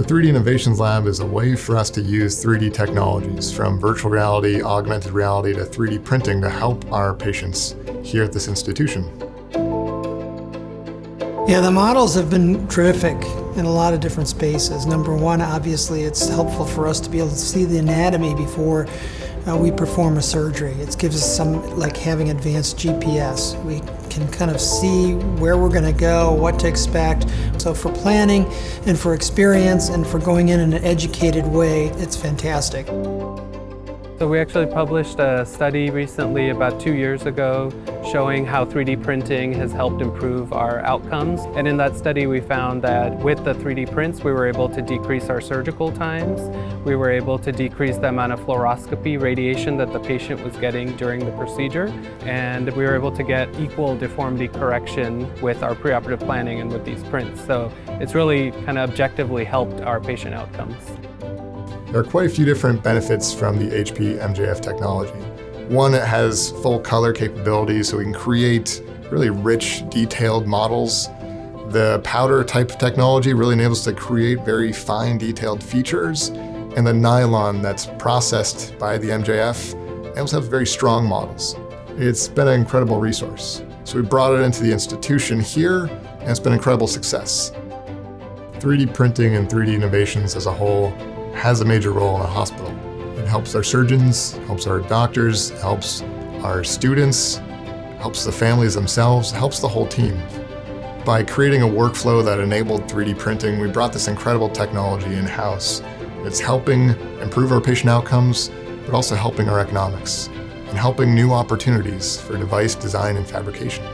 The 3D Innovations Lab is a way for us to use 3D technologies from virtual reality, augmented reality to 3D printing to help our patients here at this institution. Yeah, the models have been terrific in a lot of different spaces. Number one, obviously, it's helpful for us to be able to see the anatomy before uh, we perform a surgery. It gives us some, like having advanced GPS. We can kind of see where we're going to go, what to expect. So, for planning and for experience and for going in in an educated way, it's fantastic. So we actually published a study recently about two years ago showing how 3D printing has helped improve our outcomes. And in that study we found that with the 3D prints we were able to decrease our surgical times. We were able to decrease the amount of fluoroscopy radiation that the patient was getting during the procedure. And we were able to get equal deformity correction with our preoperative planning and with these prints. So it's really kind of objectively helped our patient outcomes. There are quite a few different benefits from the HP MJF technology. One, it has full color capabilities, so we can create really rich, detailed models. The powder type technology really enables us to create very fine, detailed features. And the nylon that's processed by the MJF enables to have very strong models. It's been an incredible resource. So we brought it into the institution here, and it's been incredible success. 3D printing and 3D innovations as a whole has a major role in a hospital. It helps our surgeons, helps our doctors, helps our students, helps the families themselves, helps the whole team. By creating a workflow that enabled 3D printing, we brought this incredible technology in-house. It's helping improve our patient outcomes, but also helping our economics and helping new opportunities for device design and fabrication.